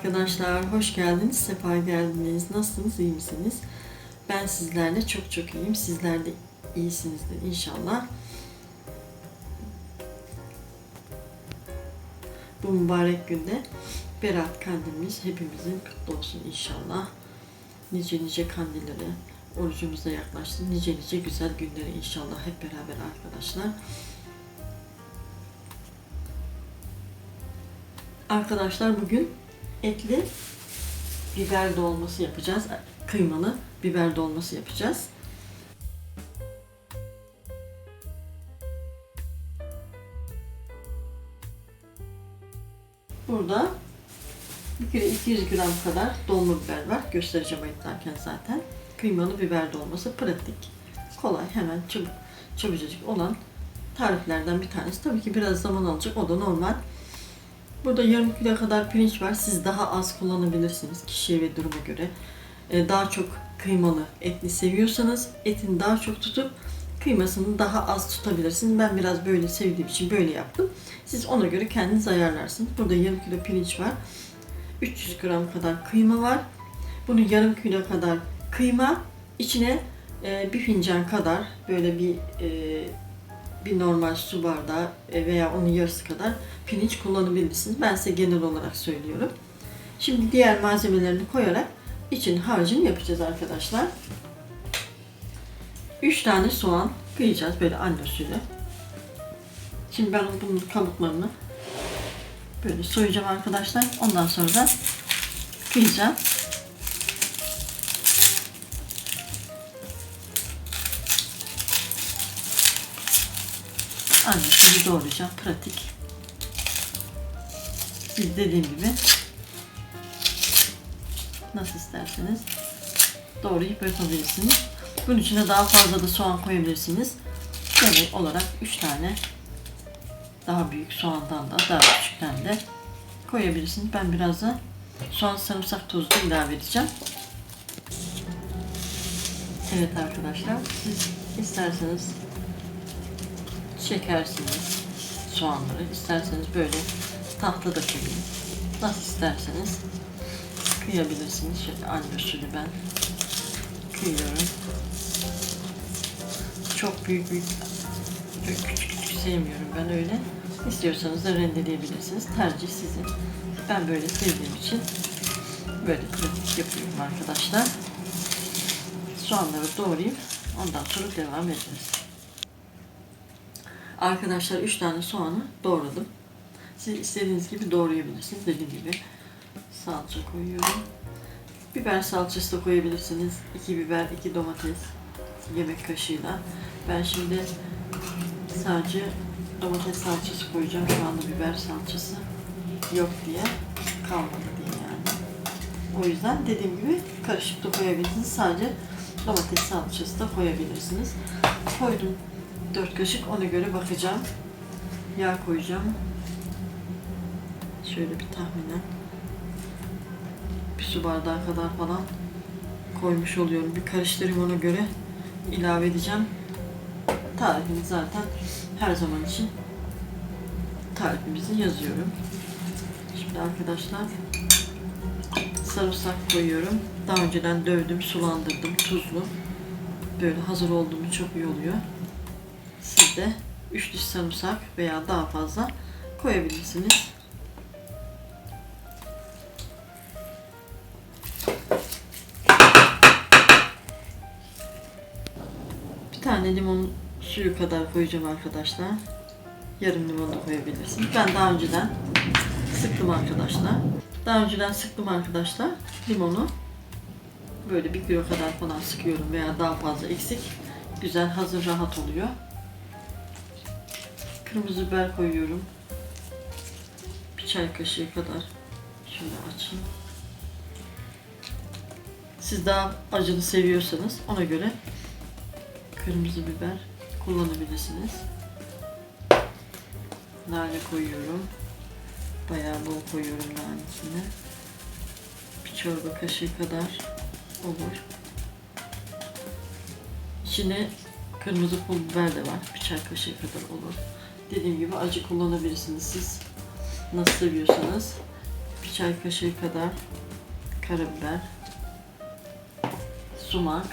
arkadaşlar, hoş geldiniz, sefa geldiniz. Nasılsınız, iyi misiniz? Ben sizlerle çok çok iyiyim. Sizler de iyisinizdir inşallah. Bu mübarek günde Berat kandilimiz hepimizin kutlu olsun inşallah. Nice nice kandillere orucumuza yaklaştı. Nice nice güzel günleri inşallah hep beraber arkadaşlar. Arkadaşlar bugün etli biber dolması yapacağız. Kıymalı biber dolması yapacağız. Burada bir kere 200 gram kadar dolma biber var. Göstereceğim ayıtlarken zaten. Kıymalı biber dolması pratik, kolay, hemen çabuk, çabucacık olan tariflerden bir tanesi. Tabii ki biraz zaman alacak. O da normal. Burada yarım kilo kadar pirinç var. Siz daha az kullanabilirsiniz kişiye ve duruma göre. Ee, daha çok kıymalı, etli seviyorsanız etini daha çok tutup kıymasını daha az tutabilirsiniz. Ben biraz böyle sevdiğim için böyle yaptım. Siz ona göre kendiniz ayarlarsınız. Burada yarım kilo pirinç var. 300 gram kadar kıyma var. Bunu yarım kilo kadar kıyma, içine e, bir fincan kadar böyle bir e, bir normal su bardağı e, veya onun yarısı kadar pirinç kullanabilirsiniz. Ben size genel olarak söylüyorum. Şimdi diğer malzemelerini koyarak için harcını yapacağız arkadaşlar. 3 tane soğan kıyacağız böyle anne usulü. Şimdi ben bunun kabuklarını böyle soyacağım arkadaşlar. Ondan sonra da kıyacağım. Anne usulü doğrayacağım. Pratik. Siz dediğim gibi nasıl isterseniz doğrayıp yapabilirsiniz. Bunun içine daha fazla da soğan koyabilirsiniz. Genel olarak 3 tane daha büyük soğandan da daha küçükten de koyabilirsiniz. Ben biraz da soğan sarımsak tozu da ilave edeceğim. Evet arkadaşlar siz isterseniz çekersiniz soğanları. İsterseniz böyle tahta da kıyın. Nasıl isterseniz kıyabilirsiniz. Şöyle anne usulü ben kıyıyorum. Çok büyük büyük böyle küçük küçük sevmiyorum ben öyle. İstiyorsanız da rendeleyebilirsiniz. Tercih sizin. Ben böyle sevdiğim için böyle pratik yapıyorum arkadaşlar. Soğanları doğrayayım. Ondan sonra devam edeceğiz. Arkadaşlar 3 tane soğanı doğradım. Siz istediğiniz gibi doğrayabilirsiniz. Dediğim gibi salça koyuyorum. Biber salçası da koyabilirsiniz. 2 biber, 2 domates yemek kaşığıyla. Ben şimdi sadece domates salçası koyacağım. Şu anda biber salçası yok diye kalmadı diye yani. O yüzden dediğim gibi karışık da koyabilirsiniz. Sadece domates salçası da koyabilirsiniz. Koydum 4 kaşık ona göre bakacağım. Yağ koyacağım. Şöyle bir tahminen bir su bardağı kadar falan koymuş oluyorum. Bir karıştırayım ona göre ilave edeceğim. Tarifini zaten her zaman için tarifimizi yazıyorum. Şimdi arkadaşlar sarımsak koyuyorum. Daha önceden dövdüm, sulandırdım, tuzlu. Böyle hazır olduğumu çok iyi oluyor. Siz de 3 diş sarımsak veya daha fazla koyabilirsiniz. Bir tane limon suyu kadar koyacağım arkadaşlar. Yarım limon da koyabilirsiniz. Ben daha önceden sıktım arkadaşlar. Daha önceden sıktım arkadaşlar limonu. Böyle bir kilo kadar falan sıkıyorum veya daha fazla eksik. Güzel hazır rahat oluyor. Kırmızı biber koyuyorum. Bir çay kaşığı kadar. Şöyle açayım. Siz daha acılı seviyorsanız ona göre kırmızı biber kullanabilirsiniz. Nane koyuyorum. Bayağı bol koyuyorum nanesini. Bir çorba kaşığı kadar olur. İçine kırmızı pul biber de var. Bir çay kaşığı kadar olur. Dediğim gibi acı kullanabilirsiniz siz. Nasıl seviyorsanız. bir çay kaşığı kadar karabiber, sumak,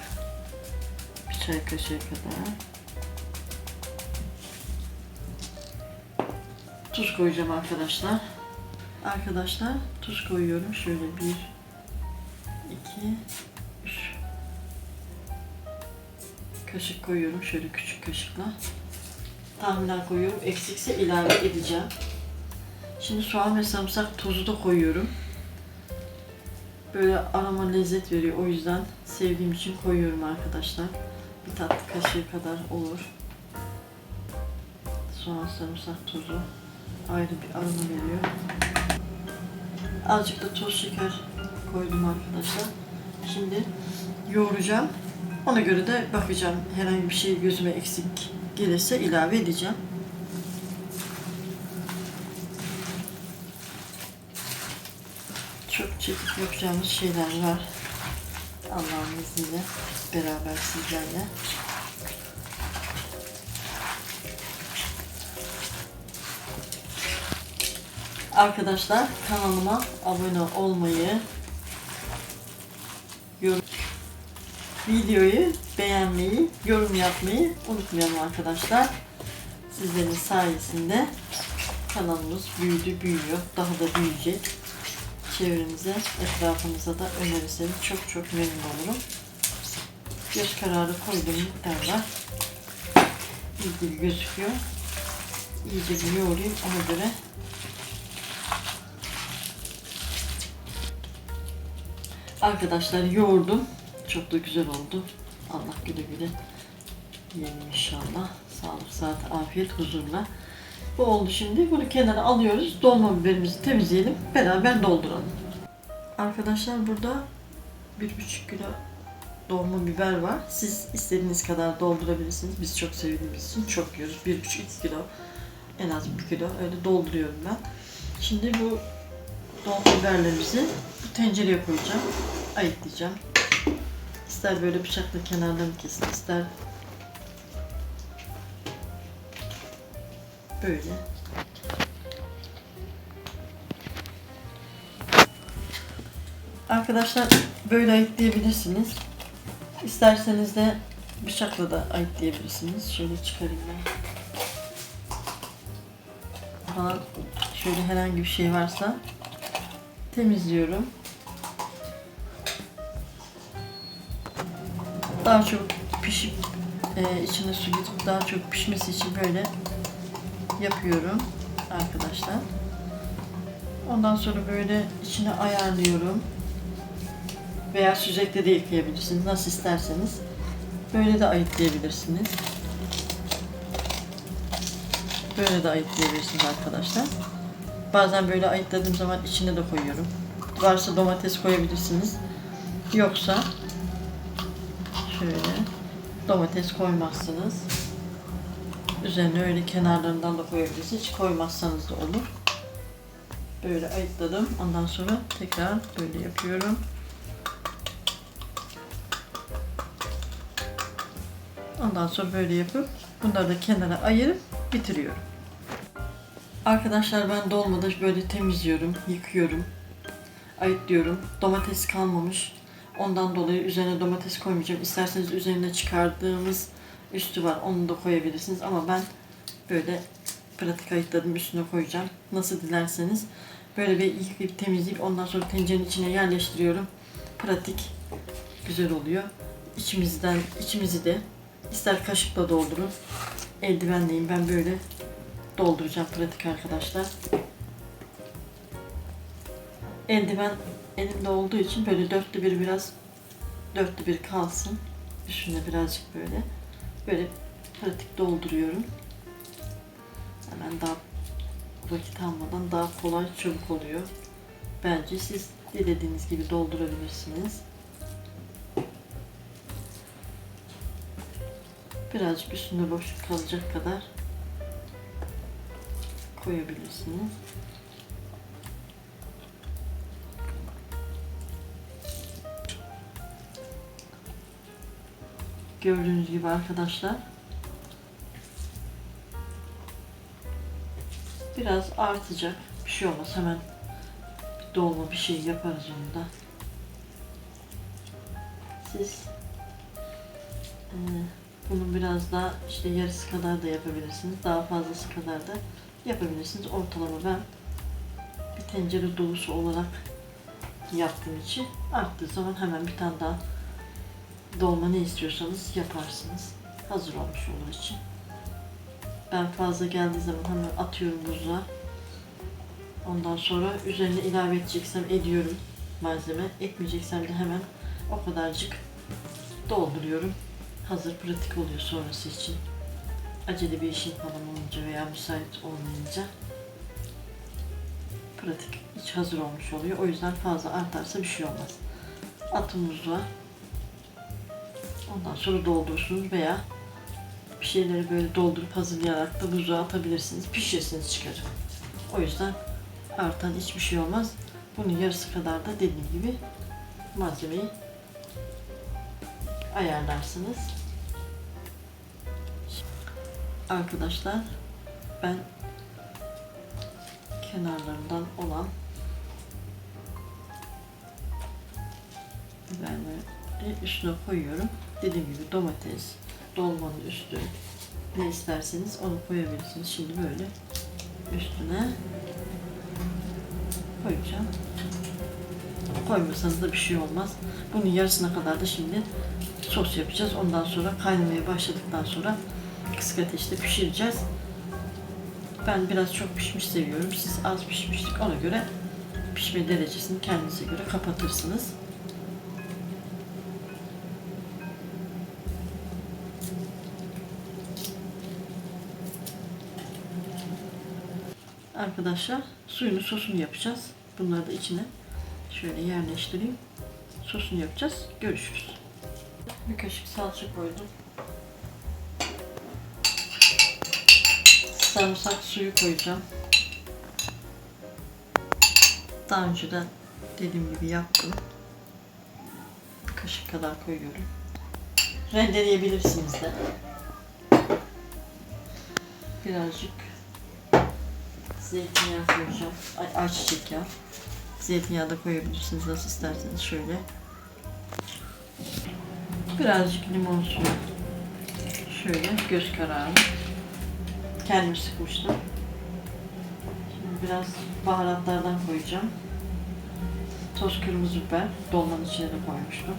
bir çay kaşığı kadar tuz koyacağım arkadaşlar. Arkadaşlar tuz koyuyorum. Şöyle bir, iki, üç kaşık koyuyorum. Şöyle küçük kaşıkla. Tahminen koyuyorum. Eksikse ilave edeceğim. Şimdi soğan ve sarımsak tozu da koyuyorum. Böyle aroma lezzet veriyor. O yüzden sevdiğim için koyuyorum arkadaşlar. Bir tatlı kaşığı kadar olur. Soğan sarımsak tozu ayrı bir aroma veriyor. Azıcık da toz şeker koydum arkadaşlar. Şimdi yoğuracağım. Ona göre de bakacağım. Herhangi bir şey gözüme eksik gelirse ilave edeceğim. Çok çekip yapacağımız şeyler var. Allah'ın izniyle beraber sizlerle. Arkadaşlar kanalıma abone olmayı, yorum, videoyu beğenmeyi, yorum yapmayı unutmayalım arkadaşlar. Sizlerin sayesinde kanalımız büyüdü, büyüyor. Daha da büyüyecek. Çevremize, etrafımıza da önerirseniz çok çok memnun olurum. Göz kararı koyduğum miktar var. İlgili gözüküyor. İyice bir yoğurayım ona göre Arkadaşlar yoğurdum. Çok da güzel oldu. Allah güle güle yiyelim inşallah. Sağlık, saat, afiyet, huzurla. Bu oldu şimdi. Bunu kenara alıyoruz. Dolma biberimizi temizleyelim. Beraber dolduralım. Arkadaşlar burada bir buçuk kilo dolma biber var. Siz istediğiniz kadar doldurabilirsiniz. Biz çok sevdiğimiz için çok yiyoruz. Bir buçuk iki kilo en az bir kilo öyle dolduruyorum ben. Şimdi bu dolma biberlerimizi bu tencereye koyacağım. Ayıklayacağım. İster böyle bıçakla kenarlarını kesin, ister böyle. Arkadaşlar böyle ayıklayabilirsiniz. İsterseniz de bıçakla da ayıklayabilirsiniz. Şöyle çıkarayım ben. Falan şöyle herhangi bir şey varsa temizliyorum. Daha çok pişip e, içine su gidip daha çok pişmesi için böyle yapıyorum arkadaşlar. Ondan sonra böyle içine ayarlıyorum. Veya süzekte de yıkayabilirsiniz. Nasıl isterseniz. Böyle de ayıklayabilirsiniz. Böyle de ayıklayabilirsiniz arkadaşlar. Bazen böyle ayıkladığım zaman içine de koyuyorum. Varsa domates koyabilirsiniz. Yoksa şöyle domates koymazsınız. Üzerine öyle kenarlarından da koyabilirsiniz. Hiç koymazsanız da olur. Böyle ayıkladım. Ondan sonra tekrar böyle yapıyorum. Ondan sonra böyle yapıp bunları da kenara ayırıp bitiriyorum. Arkadaşlar ben dolmada böyle temizliyorum, yıkıyorum, ayıklıyorum. Domates kalmamış. Ondan dolayı üzerine domates koymayacağım. İsterseniz üzerine çıkardığımız üstü var. Onu da koyabilirsiniz. Ama ben böyle pratik ayıkladım üstüne koyacağım. Nasıl dilerseniz. Böyle bir yıkayıp temizleyip ondan sonra tencerenin içine yerleştiriyorum. Pratik. Güzel oluyor. İçimizden, içimizi de ister kaşıkla doldurun. Eldivenleyim ben böyle dolduracağım pratik arkadaşlar. Eldiven elimde olduğu için böyle dörtte bir biraz dörtte bir kalsın. Üstüne birazcık böyle böyle pratik dolduruyorum. Hemen daha vakit almadan daha kolay çabuk oluyor. Bence siz dilediğiniz gibi doldurabilirsiniz. Birazcık üstünde boşluk kalacak kadar koyabilirsiniz. Gördüğünüz gibi arkadaşlar. Biraz artacak. Bir şey olmaz hemen dolma bir şey yaparız onu da. Siz e, bunun biraz daha işte yarısı kadar da yapabilirsiniz. Daha fazlası kadar da yapabilirsiniz. Ortalama ben bir tencere dolusu olarak yaptığım için arttığı zaman hemen bir tane daha dolma ne istiyorsanız yaparsınız. Hazır olmuş olur için. Ben fazla geldiği zaman hemen atıyorum buzluğa. Ondan sonra üzerine ilave edeceksem ediyorum malzeme. Etmeyeceksem de hemen o kadarcık dolduruyorum. Hazır pratik oluyor sonrası için. Acele bir işin falan olunca veya müsait olmayınca pratik iç hazır olmuş oluyor. O yüzden fazla artarsa bir şey olmaz. Atın. Ondan sonra doldurursunuz veya bir şeyleri böyle doldurup hazırlayarak da buzluğa atabilirsiniz. Pişirsiniz çıkarın. O yüzden artan hiçbir şey olmaz. Bunun yarısı kadar da dediğim gibi malzemeyi ayarlarsınız. Arkadaşlar ben kenarlarından olan biberleri üstüne koyuyorum. Dediğim gibi domates, dolmanın üstü ne isterseniz onu koyabilirsiniz. Şimdi böyle üstüne koyacağım. Koymasanız da bir şey olmaz. Bunun yarısına kadar da şimdi sos yapacağız. Ondan sonra kaynamaya başladıktan sonra kısık ateşte pişireceğiz. Ben biraz çok pişmiş seviyorum. Siz az pişmişlik ona göre pişme derecesini kendinize göre kapatırsınız. Arkadaşlar suyunu sosunu yapacağız. Bunları da içine şöyle yerleştireyim. Sosunu yapacağız. Görüşürüz. Bir kaşık salça koydum. Sarımsak suyu koyacağım. Daha önceden dediğim gibi yaptım. Kaşık kadar koyuyorum. Rendeleyebilirsiniz de. Birazcık zeytinyağı koyacağım. Ay, ayçiçek yağı. Zeytinyağı da koyabilirsiniz nasıl isterseniz şöyle. Birazcık limon suyu. Şöyle göz kararı. Kendim sıkmıştım. Şimdi biraz baharatlardan koyacağım. Toz kırmızı biber. Dolmanın içine de koymuştum.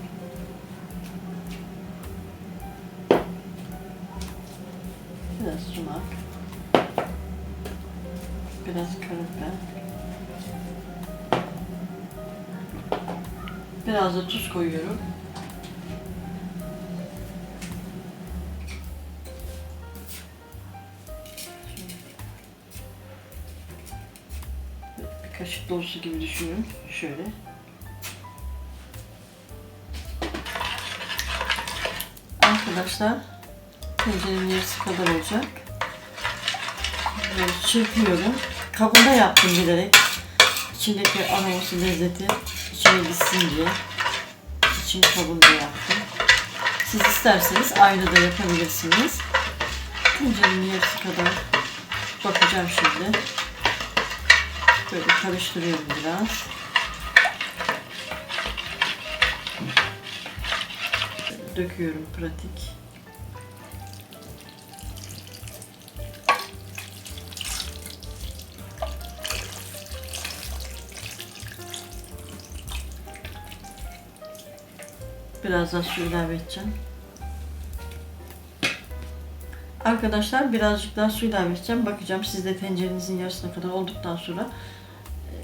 Biraz sumak. Biraz karabiber. Biraz da tuz koyuyorum. Bir kaşık dolusu gibi düşünün. Şöyle. Arkadaşlar tencerenin yarısı kadar olacak. Böyle çırpıyorum. Kabında yaptım bilerek. İçindeki aroması, lezzeti içine gitsin diye. İçin kabında yaptım. Siz isterseniz ayrı da yapabilirsiniz. Tencerenin yarısı kadar bakacağım şimdi. Böyle karıştırıyorum biraz. Döküyorum pratik. Biraz daha su ilave edeceğim. Arkadaşlar birazcık daha su ilave edeceğim. Bakacağım siz de tencerenizin yarısına kadar olduktan sonra e,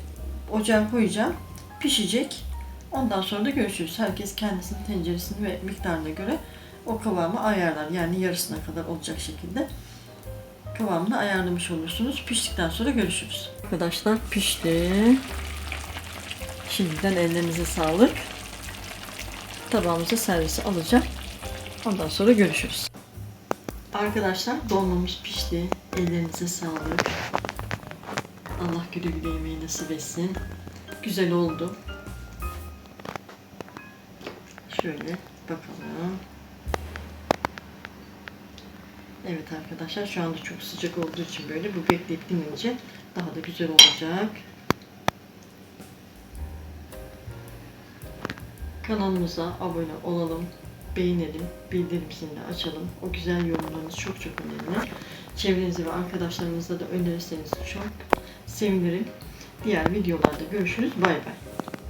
ocağa koyacağım. Pişecek. Ondan sonra da görüşürüz. Herkes kendisinin tenceresini ve miktarına göre o kıvamı ayarlar. Yani yarısına kadar olacak şekilde kıvamını ayarlamış olursunuz. Piştikten sonra görüşürüz. Arkadaşlar pişti. Şimdiden ellerinize sağlık. Tabağımıza servise alacağım. Ondan sonra görüşürüz. Arkadaşlar dolmamız pişti. Ellerinize sağlık. Allah güle güle yemeği nasip etsin. Güzel oldu. Şöyle bakalım. Evet arkadaşlar şu anda çok sıcak olduğu için böyle bu dinleyince daha da güzel olacak. Kanalımıza abone olalım, beğenelim, bildirim zilini açalım. O güzel yorumlarınız çok çok önemli. Çevrenize ve arkadaşlarınızla da önerirseniz çok sevinirim. Diğer videolarda görüşürüz. Bay bay.